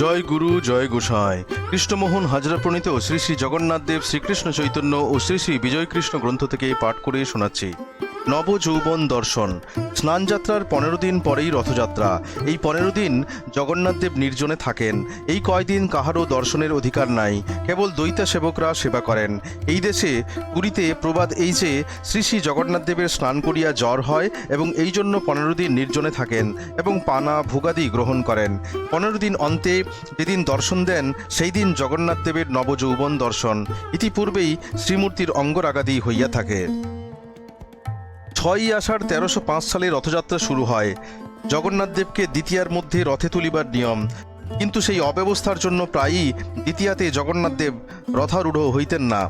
জয় গুরু, জয় গোসাই। কৃষ্ণমোহন হাজরা প্রণীত শ্রী শ্রী জগন্নাথ দেব শ্রীকৃষ্ণ চৈতন্য ও শ্রী শ্রী বিজয়কৃষ্ণ গ্রন্থ থেকে পাঠ করে শোনাচ্ছি। নবযৌবন দর্শন। স্নানযাত্রার পনেরো দিন পরেই রথযাত্রা। এই পনেরো দিন জগন্নাথদেব নির্জনে থাকেন। এই কয়দিন কাহারও দর্শনের অধিকার নাই। কেবল দৈতা সেবকরা সেবা করেন। এই দেশে পুরীতে প্রবাদ এই যে, শ্রী শ্রী জগন্নাথদেবের স্নান করিয়া জ্বর হয় এবং এই জন্য পনেরো দিন নির্জনে থাকেন এবং পানা ভোগাদি গ্রহণ করেন। পনেরো দিন অন্তে যেদিন দর্শন দেন, সেই দিন জগন্নাথদেবের নবযৌবন দর্শন। ইতিপূর্বেই শ্রীমূর্তির অঙ্গরাগাদি হইয়া থাকে। ছয়ই আষাঢ় তেরোশো পাঁচ সালে রথযাত্রা শুরু হয়। জগন্নাথদেবকে দ্বিতীয়ার মধ্যে রথে তুলিবার নিয়ম। কিন্তু সেই অব্যবস্থার জন্য প্রায়ই দ্বিতীয়াতে জগন্নাথদেব রথারূঢ় হইতেন না।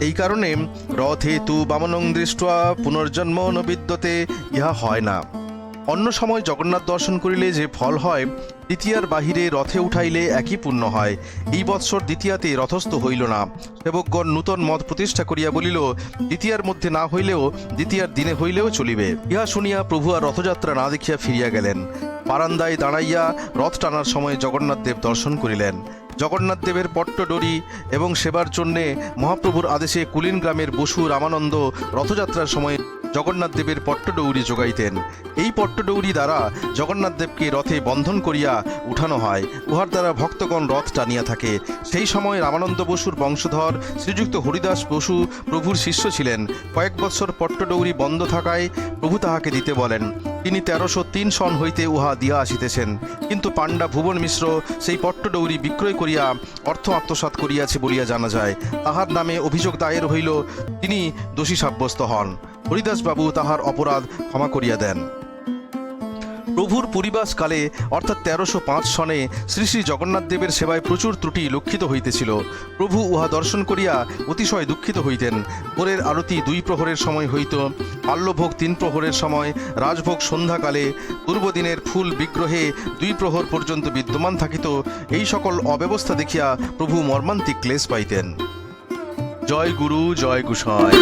এই কারণে রথে তু বামনং দৃষ্টা পুনর্জন্ম নবিদ্যতে ইহা হয় না। অন্য সময় জগন্নাথ দর্শন করিলে যে ফল হয়, দ্বিতীয়ার বাহিরে রথে উঠাইলে একই পুণ্য হয়। এই বৎসর দ্বিতীয়াতে রথস্থ হইল না। সেবকগণ নূতন মত প্রতিষ্ঠা করিয়া বলিল, দ্বিতীয়ার মধ্যে না হইলেও দ্বিতীয়ার দিনে হইলেও চলিবে। ইহা শুনিয়া প্রভু আর রথযাত্রা না দেখিয়া ফিরিয়া গেলেন। বারান্দায় দাঁড়াইয়া রথ টানার সময় জগন্নাথ দেব দর্শন করিলেন। জগন্নাথ দেবের পট্টডরি এবং সেবার জন্যে মহাপ্রভুর আদেশে কুলিন গ্রামের বসু রামানন্দ রথযাত্রার সময় জগন্নাথ দেবের পট্টডৌরি যোগাইতেন এই পট্টডৌরি দ্বারা জগন্নাথ দেবকে রথে বন্ধন করিয়া উঠানো হয়। উহার দ্বারা ভক্তগণ রথ টানিয়া থাকে। সেই সময় রামানন্দ বসুর বংশধর শ্রীযুক্ত হরিদাস বসু প্রভুর শিষ্য ছিলেন। কয়েক বৎসর পট্টডৌরি বন্ধ থাকায় প্রভু তাহাকে দিতে বলেন। তিনি তেরোশো তিন সন হইতে উহা দিয়া আসিতেছেন। কিন্তু পাণ্ডা ভুবন মিশ্র সেই পট্টডৌরি বিক্রয় করিয়া অর্থ আত্মসাত করিয়াছে বলিয়া জানা যায়। তাহার নামে অভিযোগ দায়ের হইল, তিনি দোষী সাব্যস্ত হন। হরিদাসবাবু তাহার অপরাধ ক্ষমা করিয়া দেন। প্রভুর পরিবাসকালে, অর্থাৎ তেরোশো পাঁচ সনে শ্রী শ্রী জগন্নাথ দেবের সেবায় প্রচুর ত্রুটি লক্ষিত হইতেছিল। প্রভু উহা দর্শন করিয়া অতিশয় দুঃখিত হইতেন। ভোরের আরতি দুই প্রহরের সময় হইত বাল্যভোগ তিন প্রহরের সময়, রাজভোগ সন্ধ্যাকালে পূর্বদিনের ফুল বিগ্রহে দুই প্রহর পর্যন্ত বিদ্যমান থাকিত, এই সকল অব্যবস্থা দেখিয়া প্রভু মর্মান্তিক ক্লেশ পাইতেন। জয় গুরু, জয় গুসায়